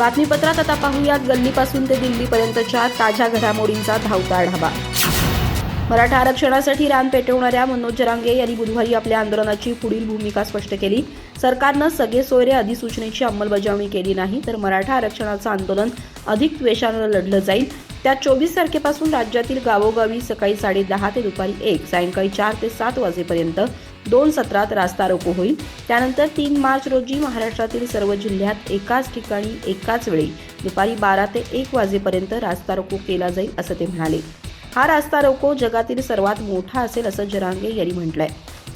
बातमीपत्रात आता पाहूयात गल्लीपासून ते दिल्लीपर्यंतच्या ताज्या घडामोडींचा धावता आढावा. मराठा आरक्षणासाठी रान पेटवणाऱ्या मनोज जरांगे यांनी बुधवारी आपल्या आंदोलनाची पुढील भूमिका स्पष्ट केली. सरकारनं सगळे सोयरे अधिसूचनेची अंमलबजावणी केली नाही तर मराठा आरक्षणाचं आंदोलन अधिक द्वेषानं लढलं जाईल त्या चोवीस तारखेपासून राज्यातील गावोगावी सकाळी साडे दहा ते दुपारी एक सायंकाळी चार ते सात वाजेपर्यंत दोन सत्रात रास्ता रोको होईल. त्यानंतर तीन मार्च रोजी महाराष्ट्रातील सर्व जिल्ह्यात एकाच ठिकाणी एकाच वेळी दुपारी बारा ते एक वाजेपर्यंत रास्ता रोको केला जाईल असं ते म्हणाले. हा रास्ता रोको जगातील सर्वात मोठा असेल असं जरांगे यांनी म्हटलंय.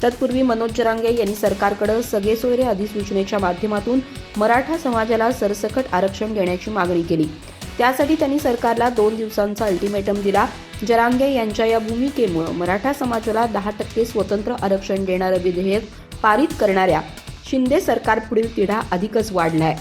तत्पूर्वी मनोज जरांगे यांनी सरकारकडे सगळे सोयरे अधिसूचनेच्या माध्यमातून मराठा समाजाला सरसकट आरक्षण देण्याची मागणी केली. त्यासाठी त्यांनी सरकारला दोन दिवसांचा अल्टिमेटम दिला. जरांगे यांच्या या भूमिकेमुळे मराठा समाजाला दहा टक्के स्वतंत्र आरक्षण देणारं विधेयक पारित करणाऱ्या शिंदे सरकार पुढील तिढा अधिकच वाढलाय.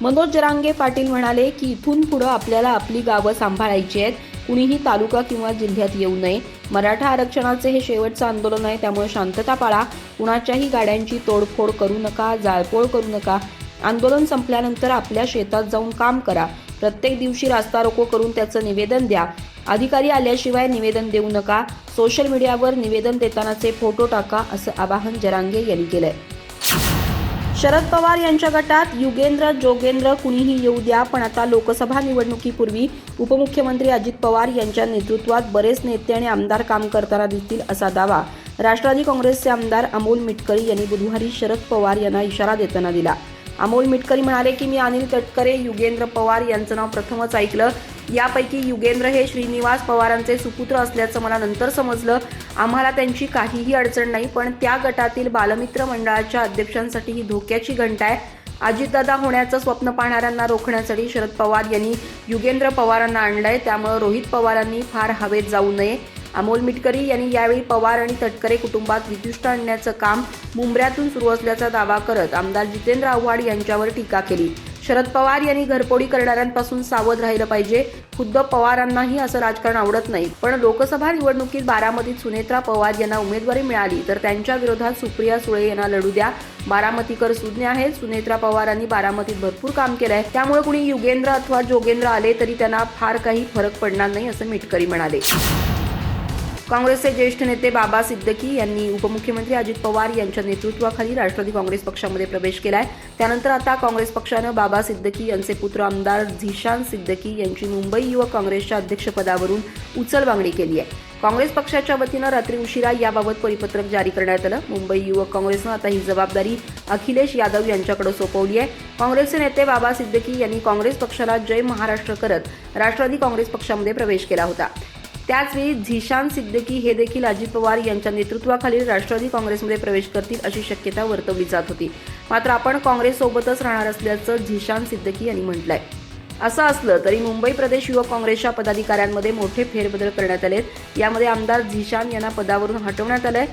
मनोज जरांगे पाटील म्हणाले की इथून पुढं आपल्याला आपली गावं सांभाळायची आहेत. कुणीही तालुका किंवा जिल्ह्यात येऊ नये. मराठा आरक्षणाचे हे शेवटचं आंदोलन आहे त्यामुळे शांतता पाळा. कुणाच्याही गाड्यांची तोडफोड करू नका जाळपोळ करू नका. आंदोलन संपल्यानंतर आपल्या शेतात जाऊन काम करा. प्रत्येक दिवशी रास्ता रोको करून त्याचं निवेदन द्या. अधिकारी आल्याशिवाय निवेदन देऊ नका. सोशल मीडियावर निवेदन देतानाचे फोटो टाका असं आवाहन जरांगे यांनी केलंय. शरद पवार यांच्या गटात युगेंद्र जोगेंद्र कुणीही येऊ द्या पण आता लोकसभा निवडणुकीपूर्वी उपमुख्यमंत्री अजित पवार यांच्या नेतृत्वात बरेच नेते आणि आमदार काम करताना दिसतील असा दावा राष्ट्रवादी काँग्रेसचे आमदार अमोल मिटकरी यांनी बुधवारी शरद पवार यांना इशारा देताना दिला. अमोल मिटकरी म्हणाले की मी अनिल तटकरे युगेंद्र पवार यांचं नाव प्रथमच ऐकलं. यापैकी युगेंद्र हे श्रीनिवास पवारांचे सुपुत्र असल्याचं मला नंतर समजलं. आम्हाला त्यांची काहीही अडचण नाही पण त्या गटातील बालमित्र मंडळाच्या अध्यक्षांसाठी ही धोक्याची घंटा आहे. अजितदादा होण्याचं स्वप्न पाहणाऱ्यांना रोखण्यासाठी शरद पवार यांनी युगेंद्र पवारांना आणलंय. त्यामुळे रोहित पवारांनी फार हवेत जाऊ नये. अमोल मिटकरी यांनी यावेळी पवार आणि तटकरे कुटुंबात विद्युष्ट आणण्याचं काम मुंबऱ्यातून सुरू असल्याचा दावा करत आमदार जितेंद्र आव्हाड यांच्यावर टीका केली. शरद पवार यांनी घरपोडी करणाऱ्यांपासून सावध राहिलं पाहिजे. खुद्द पवारांनाही असं राजकारण आवडत नाही. पण लोकसभा निवडणुकीत बारामतीत सुनेत्रा पवार यांना उमेदवारी मिळाली तर त्यांच्या विरोधात सुप्रिया सुळे यांना लढू द्या. बारामतीकर सुज्ञ आहेत. सुनेत्रा पवारांनी बारामतीत भरपूर काम केलंय त्यामुळे कुणी युगेंद्र अथवा जोगेंद्र आले तरी त्यांना फार काही फरक पडणार नाही असं मिटकरी म्हणाले. काँग्रेसचे ज्येष्ठ नेते बाबा सिद्दकी यांनी उपमुख्यमंत्री अजित पवार यांच्या नेतृत्वाखाली राष्ट्रवादी काँग्रेस पक्षामध्ये प्रवेश केलाय. त्यानंतर आता काँग्रेस पक्षानं बाबा सिद्दकी यांचे पुत्र आमदार झिशान सिद्दकी यांची मुंबई युवक काँग्रेसच्या अध्यक्षपदावरून उचलबांगडी केली आहे. काँग्रेस पक्षाच्या वतीनं रात्री उशिरा याबाबत परिपत्रक जारी करण्यात आलं. मुंबई युवक काँग्रेसनं आता ही जबाबदारी अखिलेश यादव यांच्याकडे सोपवली आहे. काँग्रेसचे नेते बाबा सिद्दकी यांनी काँग्रेस पक्षाला जय महाराष्ट्र करत राष्ट्रवादी काँग्रेस पक्षामध्ये प्रवेश केला होता. त्याचवेळी झिशान सिद्दकी हे देखील अजित पवार यांच्या नेतृत्वाखालील राष्ट्रवादी काँग्रेसमध्ये प्रवेश करतील अशी शक्यता वर्तवली जात होती. मात्र आपण काँग्रेससोबतच राहणार असल्याचं झिशान सिद्दकी यांनी म्हटलंय. असं असलं तरी मुंबई प्रदेश युवक काँग्रेसच्या पदाधिकाऱ्यांमध्ये मोठे फेरबदल करण्यात आले यामध्ये आमदार झिशान यांना पदावरून हटवण्यात आलंय.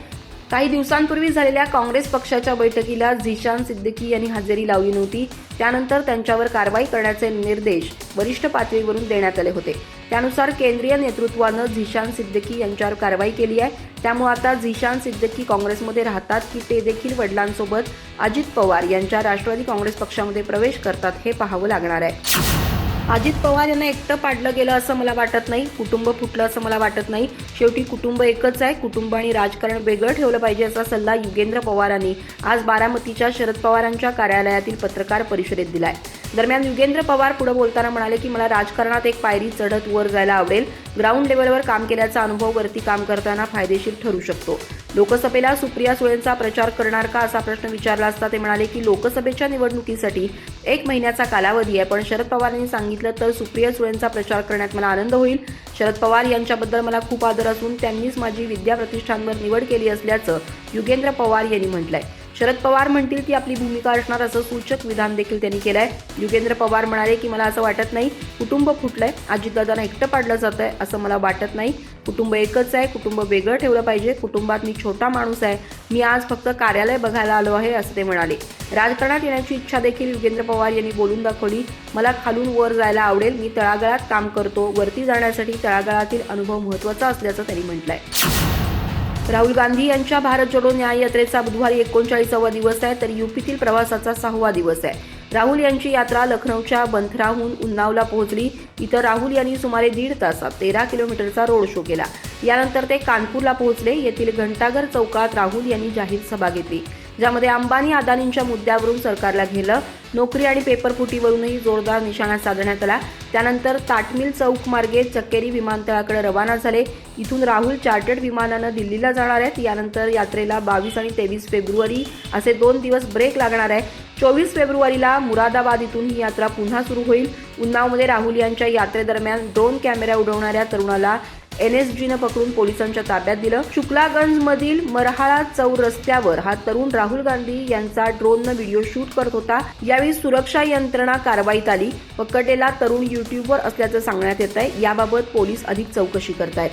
काही दिवसांपूर्वी झालेल्या काँग्रेस पक्षाच्या बैठकीला झिशान सिद्दीकी यांनी हजेरी लावली नव्हती. त्यानंतर त्यांच्यावर कारवाई करण्याचे निर्देश वरिष्ठ पातळीवरून देण्यात आले होते. त्यानुसार केंद्रीय नेतृत्वानं झिशान सिद्दीकी यांच्यावर कारवाई केली आहे. त्यामुळे आता झिशान सिद्दीकी काँग्रेसमध्ये राहतात की ते देखील वडिलांसोबत अजित पवार यांच्या राष्ट्रवादी काँग्रेस पक्षामध्ये प्रवेश करतात हे पाहावं लागणार आहे. अजित पवार यांना एकटं पाडलं गेलं असं मला वाटत नाही. कुटुंब फुटलं असं मला वाटत नाही. शेवटी कुटुंब एकच आहे. कुटुंब आणि राजकारण वेगळं ठेवलं पाहिजे असा सल्ला युगेंद्र पवारांनी आज बारामतीच्या शरद पवारांच्या कार्यालयातील पत्रकार परिषदेत दिलाय. दरम्यान युगेंद्र पवार पुढे बोलताना म्हणाले की मला राजकारणात एक पायरी चढत वर जायला आवडेल. ग्राउंड लेवलवर काम केल्याचा अनुभव वरती काम करताना फायदेशीर ठरू शकतो. लोकसभेला सुप्रिया सुळेंचा प्रचार करणार का असा प्रश्न विचारला असता ते म्हणाले की लोकसभेच्या निवडणुकीसाठी एक महिन्याचा कालावधी आहे. पण शरद पवारांनी सांगितलं तर सुप्रिया सुळेंचा प्रचार करण्यात मला आनंद होईल. शरद पवार यांच्याबद्दल मला खूप आदर असून त्यांनीच माझी विद्या प्रतिष्ठानवर निवड केली असल्याचं युगेंद्र पवार यांनी म्हटलंय. शरद पवार म्हणतील ती आपली भूमिका असणार असं सूचक विधान देखील त्यांनी केलं आहे युगेंद्र पवार म्हणाले की मला असं वाटत नाही. कुटुंब फुटलंय. अजितदादांना एकटं पाडलं जात आहे असं मला वाटत नाही. कुटुंब एकच आहे. कुटुंब वेगळं ठेवलं पाहिजे. कुटुंबात मी छोटा माणूस आहे. मी आज फक्त कार्यालय बघायला आलो आहे असं ते म्हणाले. राजकारणात येण्याची इच्छा देखील युगेंद्र पवार यांनी बोलून दाखवली. मला खालून वर जायला आवडेल. मी तळागाळात काम करतो. वरती जाण्यासाठी तळागाळातील अनुभव महत्त्वाचा असल्याचं त्यांनी म्हटलंय. राहुल गांधी यांच्या भारत जोडो न्याय यात्रेचा बुधवारी एकोणचाळीसावा दिवस आहे तर युपीतील प्रवासाचा सहावा दिवस आहे. राहुल यांची यात्रा लखनौच्या बंथराहून उन्नावला पोहोचली. इथं राहुल यांनी सुमारे दीड तासात तेरा किलोमीटरचा रोड शो केला. यानंतर ते कानपूरला पोहोचले. येथील घंटाघर चौकात राहुल यांनी जाहीर सभा घेतली. ज्यामध्ये अंबानी अदानींच्या मुद्द्यावरून सरकारला घेलं. नोकरी आणि पेपरफुटीवरूनही जोरदार निशाणा साधण्यात आला. त्यानंतर ताटमिल चौक मार्गे चक्केरी विमानतळाकडे रवाना झाले. इथून राहुल चार्टर्ड विमानानं दिल्लीला जाणार आहेत. यानंतर यात्रेला बावीस आणि तेवीस फेब्रुवारी असे दोन दिवस ब्रेक लागणार आहे. चोवीस फेब्रुवारीला मुरादाबाद इथून ही यात्रा पुन्हा सुरू होईल. उन्नावमध्ये राहुल यांच्या यात्रेदरम्यान ड्रोन कॅमेरा उडवणाऱ्या तरुणाला एन एस जीनं पकडून पोलिसांच्या ताब्यात दिलं. शुक्लागंजमधील मरहाळा चौर रस्त्यावर हा तरुण राहुल गांधी यांचा ड्रोननं व्हिडिओ शूट करत होता. यावेळी सुरक्षा यंत्रणा कारवाईत आली. पकडलेला तरुण युट्यूबवर असल्याचं सांगण्यात येत आहे याबाबत पोलीस अधिक चौकशी करतायत.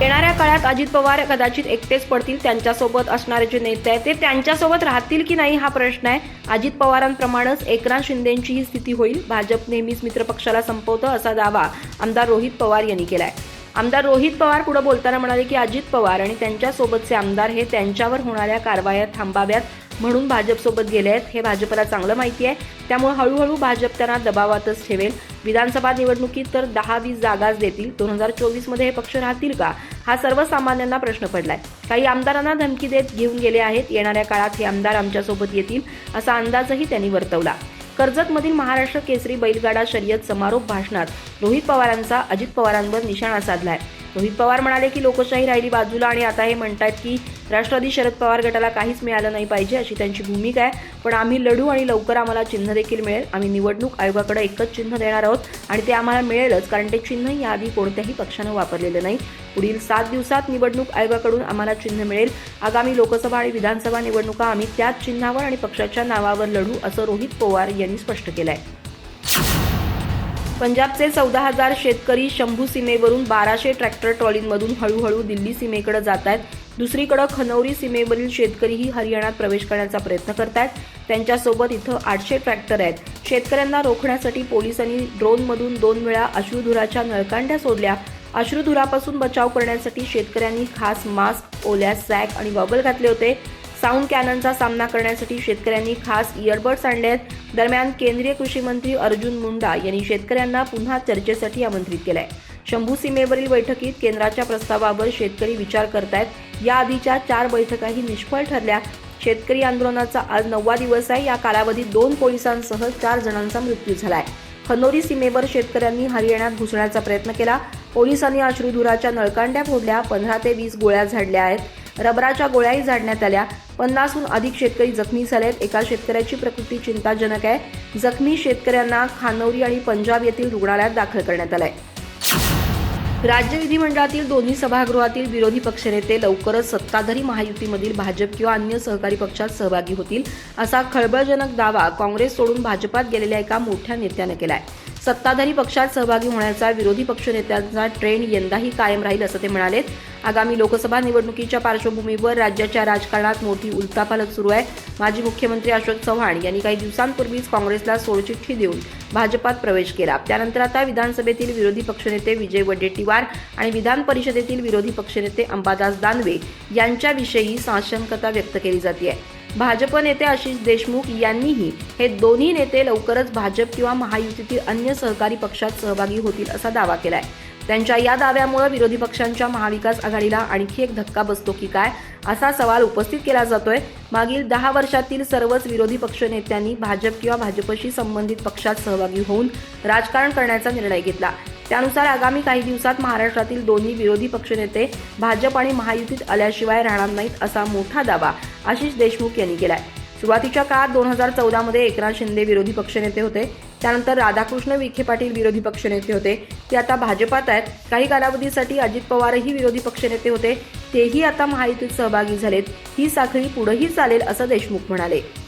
येणाऱ्या काळात अजित पवार कदाचित एकटेच पडतील त्यांच्यासोबत असणारे जे नेते आहेत ते त्यांच्यासोबत राहतील की नाही हा प्रश्न आहे. अजित पवारांप्रमाणेच एकनाथ शिंदेची ही स्थिती होईल. भाजप नेहमीच मित्रपक्षाला संपवतं असा दावा आमदार रोहित पवार यांनी केला आहे आमदार रोहित पवार पुढे बोलताना म्हणाले की अजित पवार आणि त्यांच्यासोबतचे आमदार हे त्यांच्यावर होणाऱ्या कारवाया थांबाव्यात म्हणून भाजपसोबत गेले आहेत. हे भाजपला चांगलं माहिती आहे. त्यामुळे हळूहळू भाजप त्यांना दबावातच ठेवेल. विधानसभा निवडणुकीत तर दहा वीस जागाच देतील. दोन हजार चोवीसमध्ये हे पक्ष राहतील का? हा सर्वसामान्यांना प्रश्न पडलाय. काही आमदारांना धमकी देत घेऊन गेले आहेत. येणाऱ्या काळात हे आमदार आमच्यासोबत येतील असा अंदाजही त्यांनी वर्तवला. कर्जतमधील महाराष्ट्र केसरी बैलगाडा शर्यत समारोप भाषणात रोहित पवारांचा अजित पवारांवर निशाणा साधलाय. रोहित पवार म्हणाले की लोकशाही राहिली बाजूला आणि आता हे म्हणतात की राष्ट्रवादी शरद पवार गटाला काहीच मिळालं नाही पाहिजे अशी त्यांची भूमिका आहे. पण आम्ही लढू आणि लवकर आम्हाला चिन्ह देखील मिळेल. आम्ही निवडणूक आयोगाकडे एकच चिन्ह देणार आहोत आणि ते आम्हाला मिळेलच कारण ते चिन्ह याआधी कोणत्याही पक्षानं वापरलेलं नाही. पुढील सात दिवसात निवडणूक आयोगाकडून आम्हाला चिन्ह मिळेल. आगामी लोकसभा आणि विधानसभा निवडणुका आम्ही त्याच चिन्हावर आणि पक्षाच्या नावावर लढू असं रोहित पवार यांनी स्पष्ट केलं आहे पंजाबचे चौदा हजार शेतकरी शंभू सीमेवरून बाराशे ट्रॅक्टर ट्रॉलींमधून हळूहळू दिल्ली सीमेकडे जात आहेत दुसरीकडे खनौरी सीमेवरील शेतकरीही हरियाणात प्रवेश करण्याचा प्रयत्न करतायत. त्यांच्यासोबत इथं आठशे ट्रॅक्टर आहेत. शेतकऱ्यांना रोखण्यासाठी पोलिसांनी ड्रोनमधून दोन वेळा अश्रुधुराच्या नळकांड्या सोडल्या. अश्रुधुरापासून बचाव करण्यासाठी शेतकऱ्यांनी खास मास्क ओल्या सॅक आणि गॉगल घातले होते. साऊंड कॅननचा सामना करण्यासाठी शेतकऱ्यांनी खास इयरबड्स आणले आहेत. दरम्यान केंद्रीय कृषी मंत्री अर्जुन मुंडा यांनी शेतकऱ्यांना पुन्हा चर्चेसाठी आमंत्रित केलंय. शंभू सीमेवरील बैठकीत केंद्राच्या प्रस्तावावर शेतकरी विचार करतायत. याआधीच्या चार बैठकाही निष्फळ ठरल्या. शेतकरी आंदोलनाचा आज नववा दिवस आहे. या कालावधीत दोन पोलिसांसह चार जणांचा मृत्यू झालाय. खनोरी सीमेवर शेतकऱ्यांनी हरियाणात घुसण्याचा प्रयत्न केला. पोलिसांनी अश्रुधुराच्या नळकांड्या फोडल्या. पंधरा ते वीस गोळ्या झाडल्या आहेत. रबराच्या गोळ्याही झाडण्यात आल्या. पन्नासहून अधिक शेतकरी जखमी झालेत. एका शेतकऱ्याची प्रकृती चिंताजनक आहे. जखमी शेतकऱ्यांना खानौरी आणि पंजाब येथील रुग्णालयात दाखल करण्यात आलंय. राज्य विधिमंडळातील दोन्ही सभागृहातील विरोधी पक्षनेते लवकरच सत्ताधारी महायुतीमधील भाजप किंवा अन्य सहकारी पक्षात सहभागी होतील असा खळबळजनक दावा काँग्रेस सोडून भाजपात गेलेल्या एका मोठ्या नेत्यानं केला आहे सत्ताधारी पक्षात सहभागी होण्याचा विरोधी पक्षनेत्यांचा ट्रेंड यंदाही कायम राहील असं ते म्हणाले आगामी लोकसभा निवडणुकीच्या पार्श्वभूमीवर राज्याच्या राजकारणात मोठी उलथापालथ सुरू आहे. माजी मुख्यमंत्री अशोक चव्हाण यांनी काही दिवसांपूर्वीच काँग्रेसला सोडचिठ्ठी देऊन भाजपात प्रवेश केला. त्यानंतर आता विधानसभेतील विरोधी पक्षनेते विजय वडेट्टीवार आणि विधान परिषदेतील विरोधी पक्षनेते अंबादास दानवे यांच्याविषयी साशंकता व्यक्त केली जाते. भाजप नेते आशिष देशमुख यांनीही हे दोन्ही नेते लवकरच भाजप किंवा महायुतीतील अन्य सहकारी पक्षात सहभागी होतील असा दावा केलाय. त्यांच्या या दाव्यामुळे विरोधी पक्षांच्या महाविकास आघाडीला आणखी एक धक्का बसतो की काय असा सवाल उपस्थित केला जातोय. मागील दहा वर्षातील सर्वच विरोधी पक्ष नेत्यांनी भाजप किंवा भाजपशी संबंधित पक्षात सहभागी होऊन राजकारण करण्याचा निर्णय घेतला. त्यानुसार आगामी काही दिवसात महाराष्ट्रातील दोन्ही विरोधी पक्षनेते भाजप आणि महायुतीत आल्याशिवाय राहणार नाहीत असा मोठा दावा आशिष देशमुख यांनी केलाय. सुरुवातीच्या काळात दोन हजार चौदामध्ये एकनाथ शिंदे विरोधी पक्षनेते होते. त्यानंतर राधाकृष्ण विखे पाटील विरोधी पक्षनेते होते. ते आता भाजपात आहेत. काही कालावधीसाठी अजित पवारही विरोधी पक्षनेते होते. तेही आता महायुतीत सहभागी झालेत. ही साखळी पुढेही चालेल असं देशमुख म्हणाले.